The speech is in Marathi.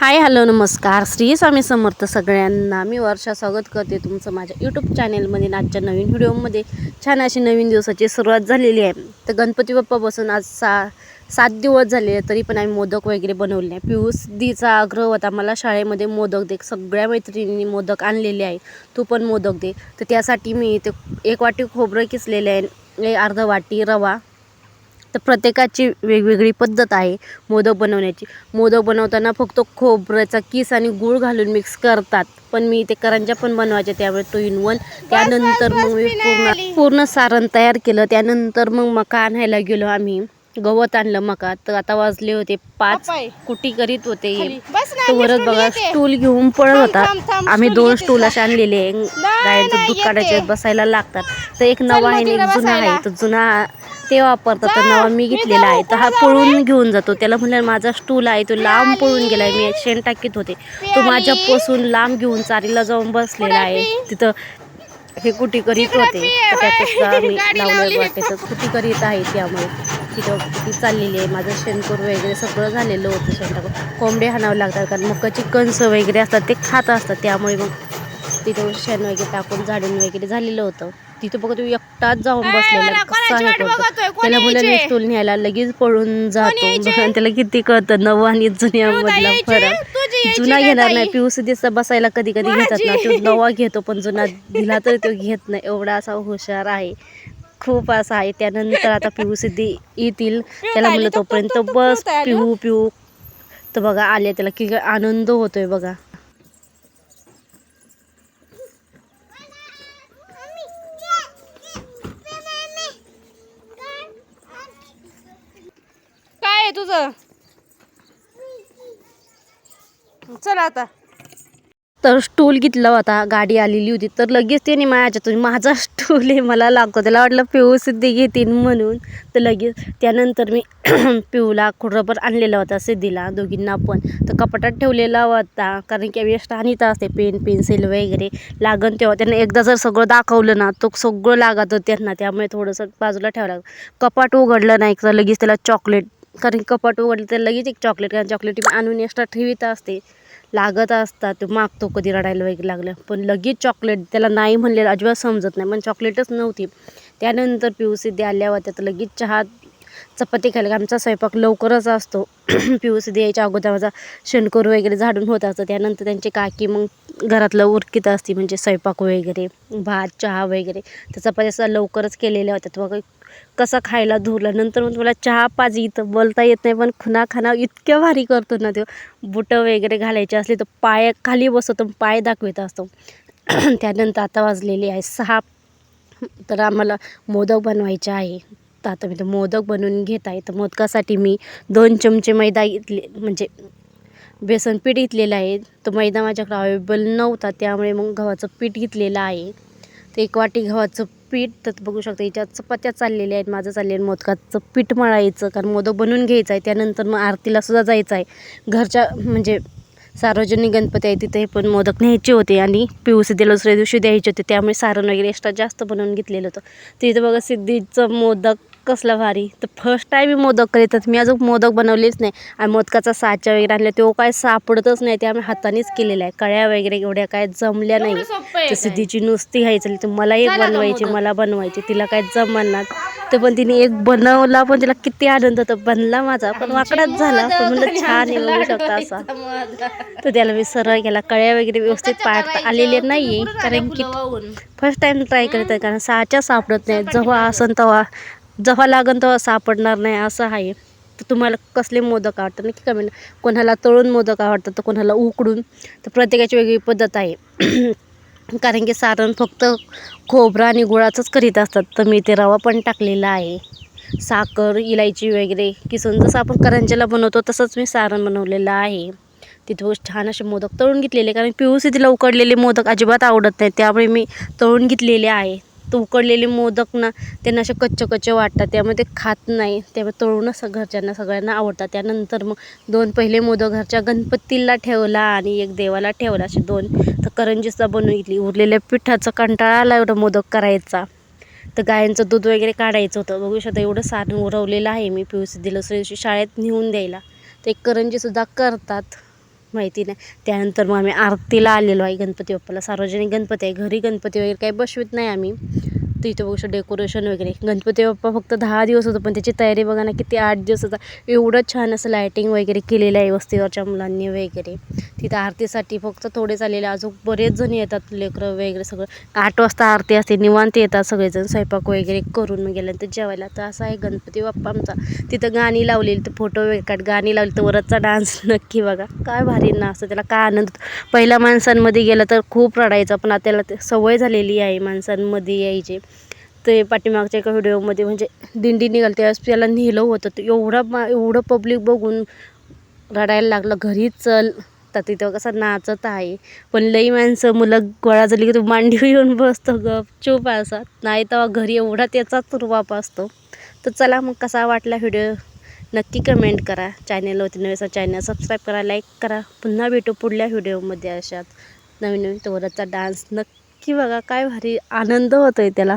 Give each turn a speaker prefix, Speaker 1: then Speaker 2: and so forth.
Speaker 1: हाय हॅलो नमस्कार. श्री स्वामी समर्थ सगळ्यांना मी वर्षा स्वागत करते तुमचं माझ्या यूट्यूब चॅनेलमध्ये आजच्या नवीन व्हिडिओमध्ये छान अशी नवीन दिवसाची सुरुवात झालेली आहे. तर गणपती बाप्पापासून आज सा सात दिवस झाले तरी पण आम्ही मोदक वगैरे बनवले नाही पियुष दीचा आग्रह होता मला शाळेमध्ये मोदक दे. सगळ्या मैत्रिणींनी मोदक आणलेले आहे तू पण मोदक दे. तर त्यासाठी मी ते एक वाटी खोबरं किसलेले आहे अर्ध वाटी रवा तर प्रत्येकाची वेगवेगळी पद्धत आहे मोदक बनवण्याची. मोदक बनवताना फक्त खोबऱ्याचा किस आणि गूळ घालून मिक्स करतात. पण मी ते करंजा पण बनवायचे त्यावेळेस टू इन वन त्यानंतर मग मी पूर्ण पूर्ण सारण तयार केलं. त्यानंतर मग मका आणायला गेलो आम्ही. गवत आणलं मका. तर आता वाजले होते पाच. कुटी करीत होते तो वरच बघा. स्टूल घेऊन पळत होता. आम्ही दोन स्टूल. असे आणलेले. गायांचं दूध. काढायचे बसायला लागतात. तर एक नवा आहे आणि एक जुना आहे. तर जुना ते वापरतात. तर नवा मी
Speaker 2: मी
Speaker 1: घेतलेला आहे. तर हा पळून घेऊन जातो. त्याला म्हणलं माझा स्टूल आहे तो लांब पळून गेलाय. मी शेण टाकीत होते. तो माझ्यापासून लांब घेऊन चारीला जाऊन बसलेला आहे. तिथं हे कुटी करीत होते. त्यातच आम्ही लावलं. वाटे तर कुटी करीत आहे त्यामुळे तिथं कुटी चाललेली आहे. माझं शेणकूर वगैरे सगळं झालेलं होतं शेण टाकून कोंबडे हाणावं लागतात कारण मकाची कणसं वगैरे असतात ते खात असतात. त्यामुळे मग तिथं शेण वगैरे टाकून झाडून वगैरे झालेलं होतं. तिथं बघा तू एकटाच जाऊन बसलेला कसा हे करतो त्याला? स्टूल न्यायला लगेच पळून जातो. त्याला किती कळतं? नवं आणि जुन्यामधला? फरक. जुना घेणार? नाही पिऊस दिसता बसायला कधी कधी घेतात ना. तो नवा घेतो पण जुना दिला तर तो घेत नाही. एवढा असा हुशार आहे. खूप असा आहे. त्यानंतर आता पिऊ सिद्धी येतील. त्याला म्हणलं तोपर्यंत बस
Speaker 2: पिऊ
Speaker 1: पिऊ पिऊ. तर बघा आले त्याला की आनंद होतोय बघा.
Speaker 2: तुझं? चला आता.
Speaker 1: तर स्टूल घेतला होता गाडी आलेली होती. तर लगेच त्याने माझ्यातून माझा स्टूल आहे मला लागतो. त्याला वाटलं पिऊ सिद्धी घेतील म्हणून. तर लगेच त्यानंतर मी पिऊला रबर आणलेला होता सिद्धीला दोघींना पण. तर कपाटात ठेवलेला होता कारण की वेस्ट आणीत असते पेन पेन्सिल वगैरे लागन तेव्हा. त्यांना एकदा जर सगळं दाखवलं ना तो सगळं लागत त्यांना. त्यामुळे थोडंसं बाजूला ठेवावं लागतं कपाट उघडलं नाही तर लगेच त्याला चॉकलेट कारण कपाट उघडलं तर लगेच एक चॉकलेट कारण चॉकलेट मी आणून एक्स्ट्रा ठेवीत असते. लागत असतात तो मागतो कधी रडायला वगैरे लागलं. पण लगेच चॉकलेट त्याला नाही म्हणलेलं अजिबात समजत नाही. पण चॉकलेटच नव्हती. त्यानंतर पी यू सी आल्या होत्या तर लगेच चहा चपाती खायला आमचा स्वयंपाक लवकरच असतो. पिऊस यायच्या अगोदर माझा शेणकूर वगैरे झाडून होत असतं. त्यानंतर त्यांची काकी मग घरातलं उरकीत असते म्हणजे स्वयंपाक वगैरे भात चहा वगैरे. तर चपाती असा लवकरच केलेल्या होत्या. तर कसं कसा खायला धुरला. नंतर मग तुला चहा पाजी इथं बोलता येत नाही पण खुना खाना इतक्या भारी करतो ना तो. बुटं वगैरे घालायचे असले तर पाय खाली बसवतो पाय दाखवित असतो. त्यानंतर आता वाजलेली आहे सहा. तर आम्हाला मोदक बनवायचे आहे. तर आता मी तर मोदक बनवून घेत आहे. तर मोदकासाठी मी दोन चमचे मैदा इथले म्हणजे बेसन पीठ घेतलेलं आहे. तो मैदा माझ्याकडे अवेलेबल नव्हता त्यामुळे मग गव्हाचं पीठ घेतलेलं आहे. तर एक वाटी गव्हाचं पीठ तर बघू शकता याच्यात चपात्या चाललेल्या आहेत माझं चाललेलं मोदकाचं पीठ मळायचं. कारण मोदक बनवून घ्यायचं आहे त्यानंतर मग आरतीलासुद्धा जायचं आहे. घरच्या म्हणजे सार्वजनिक गणपती आहे तिथे पण मोदक न्यायचे होते आणि पिऊ दिला दुसऱ्या दिवशी द्यायचे होते त्यामुळे सारण वगैरे एक्स्ट्रा जास्त बनवून घेतलेलं होतं. तिथं बघा सिद्धीचं मोदक कसला भारी. तर फर्स्ट टाईम मी मोदक करीतात. मी अजून मोदक बनवलेच नाही. आणि मोदकाचा साचा वगैरे आणला तो काय सापडतच नाही. त्यामुळे हातानेच केलेला आहे. कळ्या वगैरे एवढ्या काय जमल्या नाही? सिद्धीची नुसती घ्यायची तर मला एक बनवायची? मला बनवायची. तिला काय जमणार. तर पण तिने एक बनवला पण तिला किती आनंद होता. बनला माझा पण वाकडाच झाला. पण म्हणलं छान बघू शकता असा. तर त्याला मी सरळ केला. कळ्या वगैरे व्यवस्थित पाडता आलेल्या नाही कारण की फर्स्ट टाइम ट्राय करत आहे. कारण साच्या सापडत नाही. जेव्हा असन तेव्हा जेव्हा लागन तेव्हा सापडणार नाही असं आहे. तर तुम्हाला कसले मोदक आवडतात? नक्की कमेंट कोणाला तळून मोदक आवडतात तर कोणाला उकडून. तर प्रत्येकाची वेगळी पद्धत आहे. कारण की सारण फक्त खोबरं आणि गुळाचंच करीत असतात. तर मी ते रवा पण टाकलेला आहे. साखर इलायची वगैरे. किसून जसं आपण करंजाला बनवतो तसंच मी सारण बनवलेलं आहे. तिथं छान असे मोदक तळून घेतलेले. कारण पिऊस तिला उकडलेले मोदक अजिबात आवडत नाही त्यामुळे मी तळून घेतलेले आहे. तर उकडलेले मोदक ना त्यांना असे कच्चे कच्चे वाटतात. त्यामुळे ते खात नाही. त्यामुळे तळूनच घरच्यांना सगळ्यांना आवडतात. त्यानंतर मग दोन पहिले मोदक घरच्या गणपतीला ठेवला आणि एक देवाला ठेवला. असे दोन तर करंजीचा बनवली उरलेल्या पिठाचा कंटाळा आला एवढं मोदक करायचा. तर गायांचं दूध वगैरे काढायचं होतं. बघू शकता एवढं सारण उरवलेलं आहे. मी पिऊस दिलं. दुसऱ्या दिवशी शाळेत नेऊन द्यायला. ते करंजीसुद्धा करतात. माहिती नाही. त्यानंतर मग आम्ही आरतीला आलेलो आहे गणपती बाप्पाला. सार्वजनिक गणपती आहे. घरी गणपती वगैरे काही बसवत नाही आम्ही. तर इथं बघू शकतो डेकोरेशन वगैरे. गणपती बाप्पा फक्त दहा दिवस होतं पण त्याची तयारी बघा ना किती आठ दिवस होता एवढं छान असं लायटिंग वगैरे केलेलं आहे वस्तीवरच्या मुलांनी वगैरे. तिथं आरतीसाठी फक्त थोडेच आलेले अजून बरेच जण येतात लेकरं वगैरे सगळं. आठ वाजता आरती असते निवांत येतात सगळेजण स्वयंपाक वगैरे करून मग गेल्यानंतर जेवायला तर असा आहे गणपती बाप्पा आमचा. तिथं गाणी लावलेली तर फोटो वगैरे काढ गाणी लावली तर वरचा डान्स नक्की बघा. काय भारी ना असं त्याला काय आनंद पहिल्या माणसांमध्ये गेलं तर खूप रडायचं पण आता त्याला ते सवय झालेली आहे माणसांमध्ये यायची. ते पाठीमागच्या एका व्हिडिओमध्ये म्हणजे दिंडी निघाली त्यावेळेस त्याला नेलं होतं. तर एवढं मा एवढं पब्लिक बघून रडायला लागलं घरी चल. तर तिथं कसं नाचत आहे. पण लई माणसं मुलं गोळा झाली की तो मांडीवर येऊन बसतो गप चूप असा. नाही तेव्हा घरी एवढा त्याचाच रुबाब असतो. तर चला मग कसा वाटला व्हिडिओ? नक्की कमेंट करा. चॅनलवरती नवीन चॅनल सबस्क्राईब करा लाईक करा. पुन्हा भेटू पुढल्या व्हिडिओमध्ये अशात. नवीन नवीन तोराचा डान्स नक्की बघा. काय भारी आनंद होतो आहे त्याला.